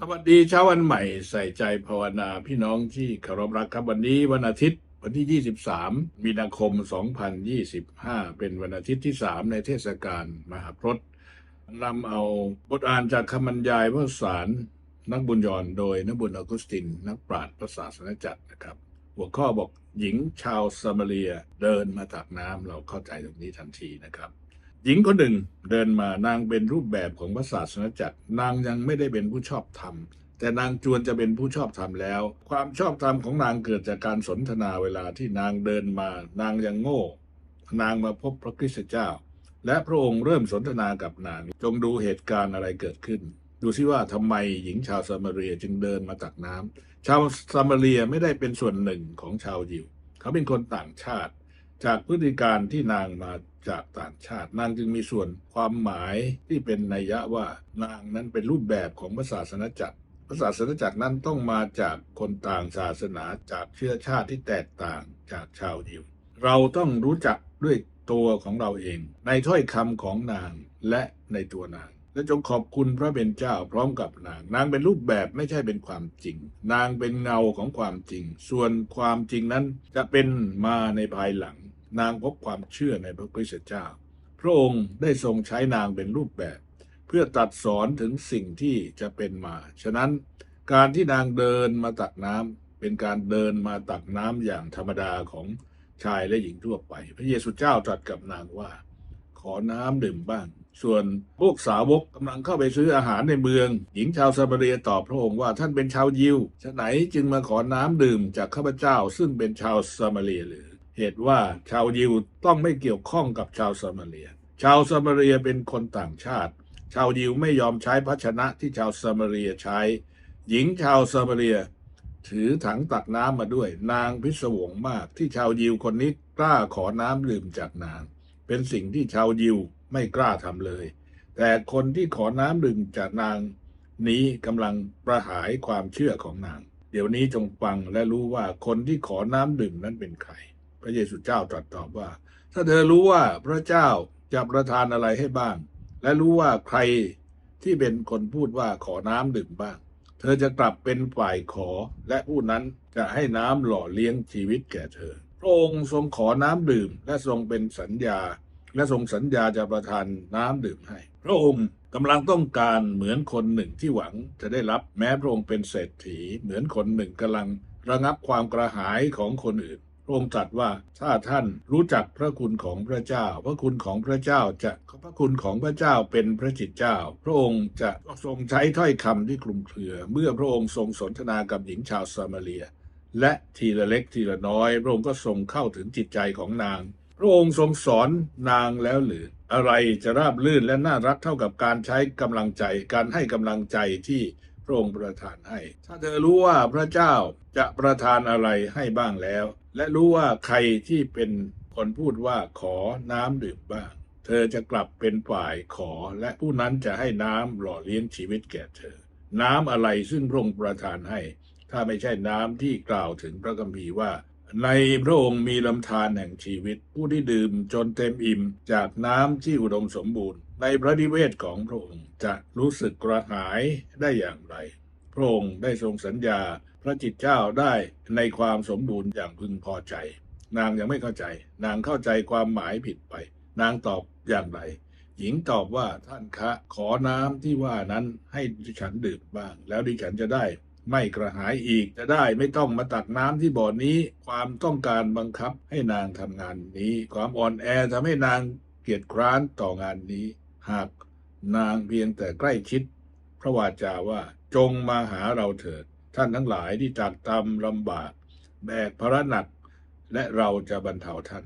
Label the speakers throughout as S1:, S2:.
S1: สวัสดีเช้าวันใหม่ใส่ใจภาวนาพี่น้องที่เคารพรักครับวันนี้วันอาทิตย์วันที่ 23 มีนาคม 2025 เป็นวันอาทิตย์ที่ 3 ในเทศกาลมหาพรตนำเอาบทอ่านจากคำบรรยายพระสารนักบุญยอนโดยนักบุญอกุสติน นักปราชญ์พระศาสนจักรนะครับ หัวข้อบอกหญิงชาวซามาเรียเดินมาตักน้ำเราเข้าใจตรงนี้ทันทีนะครับ หญิงคนหนึ่งเดินมานางเป็นรูปแบบของพระศาสนจักร นางยังไม่ได้เป็นผู้ชอบธรรม แต่นางจวนจะเป็นผู้ชอบธรรมแล้ว ความชอบธรรมของนางเกิดจากการสนทนาเวลาที่นางเดินมา นางยังโง่ นางมาพบพระคริสต์เจ้า และพระองค์เริ่มสนทนากับนางจงดูเหตุการณ์อะไรเกิดขึ้น ดูซิว่าทำไมหญิงชาวซามาเรียจึงเดินมาตักน้ำชาวซามาเรียไม่ได้เป็นส่วนหนึ่งของชาวยิว เขาเป็นคนต่างชาติ จากพฤติการที่นางมาจากต่างชาติ นางจึงมีส่วนความหมายที่เป็นนัยยะว่านางนั้นเป็นรูปแบบของพระศาสนจักรพระศาสนจักรนั้นต้องมาจากคนต่างศาสนาจากเชื้อชาติที่แตกต่างจากชาวยิว เราต้องรู้จักด้วยตัวของเราเอง ในถ้อยคำของนางและในตัวนางและจงขอบคุณพระเป็นเจ้าพร้อมกับนาง นางเป็นรูปแบบไม่ใช่เป็นความจริง นางเป็นเงาของความจริง ส่วนความจริงนั้นจะเป็นมาในภายหลัง นางพบความเชื่อในพระคริสตเจ้า พระองค์ได้ทรงใช้นางเป็นรูปแบบ เพื่อตัดสอนถึงสิ่งที่จะเป็นมา ฉะนั้นการที่นางเดินมาตักน้ำเป็นการเดินมาตักน้ำอย่างธรรมดาของชายและหญิงทั่วไป พระเยซูเจ้าตรัสกับนางว่า ขอน้ำดื่มบ้าง ส่วนพวกสาวกกำลังเข้าไปซื้ออาหารในเมือง หญิงชาวซามาเรียตอบพระองค์ว่าท่านเป็นชาวยิวฉะไหนจึงมาขอน้ำดื่มจากข้าพเจ้าซึ่งเป็นชาวซามาเรียหรือ เหตุว่าชาวยิวต้องไม่เกี่ยวข้องกับชาวซามาเรีย ชาวซามาเรียเป็นคนต่างชาติ ชาวยิวไม่ยอมใช้ภาชนะที่ชาวซามาเรียใช้ หญิงชาวซามาเรีย ถือถังตักน้ำมาด้วย นางพิศวงมากที่ชาวยิวคนนี้กล้าขอน้ำดื่มจากนาง เป็นสิ่งที่ชาวยิวไม่กล้าทำเลย แต่คนที่ขอน้ำดื่มจากนาง นี้กำลังประหายความเชื่อของนาง เดี๋ยวนี้จงฟังและรู้ว่าคนที่ขอน้ำดื่มนั้นเป็นใคร ระเยซูเจ้าตรัสตอบว่า ถ้าเธอรู้ว่าพระเจ้าจะประทานอะไรให้บ้าง และรู้ว่าใครที่เป็นคนพูดว่าขอน้ำดื่มบ้าง เธอจะกลับเป็นฝ่ายขอและผู้นั้นจะให้น้ำหล่อเลี้ยงชีวิตแก่เธอ พระองค์ทรงขอน้ำดื่ม และทรงเป็นสัญญา และทรงสัญญาจะประทานน้ำดื่มให้ พระองค์กำลังต้องการเหมือนคนหนึ่งที่หวังจะได้รับแม้พระองค์เป็นเศรษฐี เหมือนคนหนึ่งกำลังระงับความกระหายของคนอื่น พระองค์ตรัสว่าถ้าท่านรู้จักพระคุณของพระเจ้า พระคุณของพระเจ้าจะพระคุณของพระเจ้าเป็นพระจิตเจ้า พระองค์จะทรงใช้ถ้อยคำที่คลุมเครือ เมื่อพระองค์ทรงสนทนากับหญิงชาวซามาเรีย และทีละเล็กทีละน้อย พระองค์ก็ทรงเข้าถึงจิตใจของนาง พระองค์ทรงสอนนางแล้วหรือ อะไรจะราบลื่นและน่ารักเท่ากับการใช้กำลังใจ การให้กำลังใจที่ พระองค์ประทานให้ ถ้าเธอรู้ว่าพระเจ้าจะประทานอะไรให้บ้างแล้ว และรู้ว่าใครที่เป็นคนพูดว่าขอน้ำดื่มบ้าง เธอจะกลับเป็นฝ่ายขอและผู้นั้นจะให้น้ำหล่อเลี้ยงชีวิตแก่เธอ น้ำอะไรซึ่งพระองค์ประทานให้ ถ้าไม่ใช่น้ำที่กล่าวถึงพระกัมภีร์ว่า ในพระองค์มีลำธารแห่งชีวิต ผู้ที่ดื่มจนเต็มอิ่มจากน้ำที่อุดมสมบูรณ์ ในพระนิเวศของพระองค์จะรู้สึกกระหายได้อย่างไร พระองค์ได้ทรงสัญญาพระจิตเจ้าได้ในความสมบูรณ์อย่างพึงพอใจ นางยังไม่เข้าใจ นางเข้าใจความหมายผิดไป นางตอบอย่างไร หญิงตอบว่าท่านคะ ขอน้ำที่ว่านั้นให้ดิฉันดื่มบ้าง แล้วดิฉันจะได้ ไม่กระหายอีก จะได้ไม่ต้องมาตักน้ำที่บ่อนี้ ความต้องการบังคับให้นางทำงานนี้ ความอ่อนแอทำให้นางเกียจคร้านต่องานนี้ หากนางเพียงแต่ใกล้ชิด พระวาจาว่าจงมาหาเราเถิด ท่านทั้งหลายที่จากตำลำบากแบกภาระหนัก และเราจะบรรเทาท่าน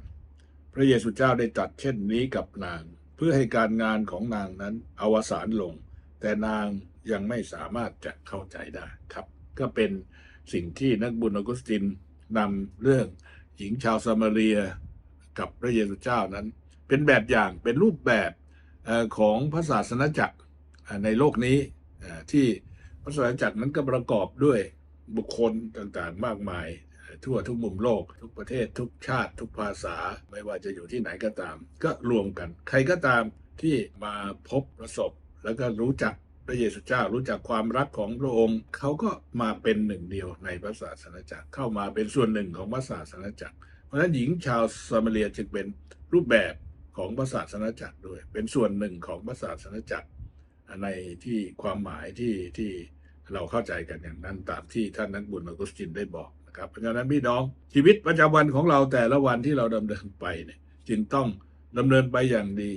S1: พระเยซูเจ้าได้ตรัสเช่นนี้กับนาง เพื่อให้การงานของนางนั้นอวสานลง แต่นาง ยังไม่สามารถจะเข้าใจได้ครับ ก็เป็นสิ่งที่นักบุญออกุสตินนำเรื่องหญิงชาวซามาเรียกับพระเยซูเจ้านั้น เป็นแบบอย่างเป็นรูปแบบของพระศาสนจักรในโลกนี้ที่พระศาสนจักรนั้นก็ประกอบด้วยบุคคลต่างๆ มากมาย ทั่วทุกมุมโลก ทุกประเทศทุกชาติ ทุกภาษาไม่ว่าจะอยู่ที่ไหนก็ตาม ก็รวมกัน ใครก็ตามที่มาพบประสบแล้วก็รู้จัก ระเยซูเจ้ารู้จักความรักของพระองค์เขาก็มาเป็นหนึ่งเดียวในพระศาสนาจักรเข้ามาเป็นส่วนหนึ่งของพระศาสนาจักร เพราะฉะนั้นหญิงชาวซามาเรียจึงเป็นรูปแบบของพระศาสนาจักรด้วย เป็นส่วนหนึ่งของพระศาสนาจักรในที่ความหมายที่ที่เราเข้าใจกันอย่างนั้นตามที่ท่านนักบุญออกุสตินได้บอกนะครับเพราะฉะนั้นพี่น้องชีวิตประจำวันของเราแต่ละวันที่เราดำเนินไปเนี่ยจึงต้องดำเนินไปอย่างดี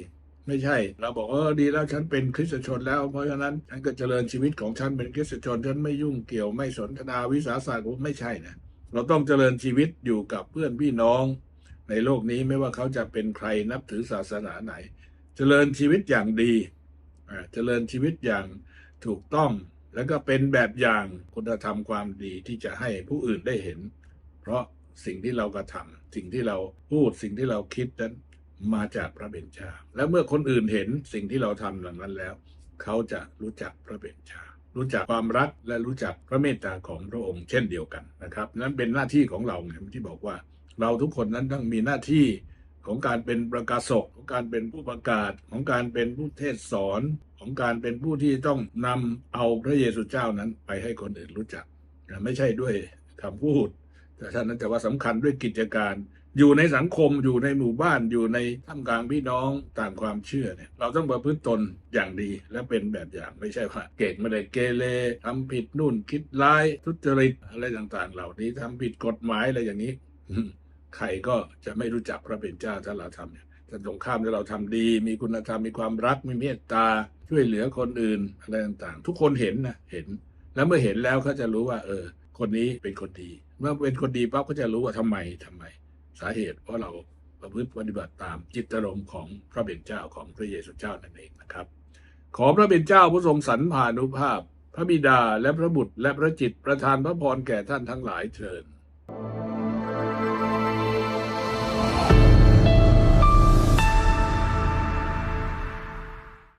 S1: ไม่ใช่ เราบอกเออดีแล้วฉันเป็นคริสตชนแล้ว เพราะฉะนั้นฉันก็เจริญชีวิตของฉันเป็นคริสตชน ฉันไม่ยุ่งเกี่ยวไม่สนทนาวิสาสะไม่ใช่นะเราต้องเจริญชีวิตอยู่กับเพื่อนพี่น้อง ในโลกนี้ไม่ว่าเขาจะเป็นใครนับถือศาสนาไหน เจริญชีวิตอย่างดีเจริญชีวิตอย่างถูกต้องแล้วก็เป็นแบบอย่างคุณธรรมความดีที่จะให้ผู้อื่นได้เห็น เพราะสิ่งที่เรากระทำสิ่งที่เราพูดสิ่งที่เราคิดนั้น มาจากพระเบญจา และเมื่อคนอื่นเห็นสิ่งที่เราทำเหล่านั้นแล้ว เขาจะรู้จักพระเบญจา รู้จักความรักและรู้จักพระเมตตาของพระองค์เช่นเดียวกันนะครับ นั้นเป็นหน้าที่ของเราไงที่บอกว่า เราทุกคนนั้นต้องมีหน้าที่ของการเป็นประกาศกของการเป็นผู้ประกาศของการเป็นผู้เทศสอนของการเป็นผู้ที่ต้องนำเอาพระเยซูเจ้านั้นไปให้คนอื่นรู้จัก ไม่ใช่ด้วยคำพูดแต่ท่านนั้นแต่ว่าสำคัญด้วยกิจการ อยู่ในสังคมอยู่ในหมู่บ้านอยู่ในท่ามกลางพี่น้องต่างความเชื่อเนี่ยเราต้องประพฤติตนอย่างดีและเป็นแบบอย่างไม่ใช่ว่าเก่งไม่ได้เกเรทำผิดนู่นคิดร้ายทุจริตอะไรต่างๆ เหล่านี้ทำผิดกฎหมายอะไรอย่างนี้ใครก็จะไม่รู้จักพระเป็นเจ้าถ้าเราทำเนี่ยแต่ตรงข้ามถ้าเราทำดี มีคุณธรรมมีความรักมีเมตตาช่วยเหลือคนอื่นอะไรต่างๆ ทุกคนเห็นนะเห็น แล้วเมื่อเห็นแล้วเขาจะรู้ว่า เออ คนนี้เป็นคนดี เมื่อเป็นคนดีปั๊บก็จะรู้ว่าทำไมทำไม สาเหตุเพราะเราประพฤติปฏิบัติตามจิตอารมณ์ของพระเบญเจ้าของพระเยซูเจ้านั่นเองนะครับ ขอพระเบญเจ้าผู้ทรงสรรพานุภาพ พระบิดาและพระบุตรและพระจิตประทานพระพรแก่ท่านทั้งหลายเชิญ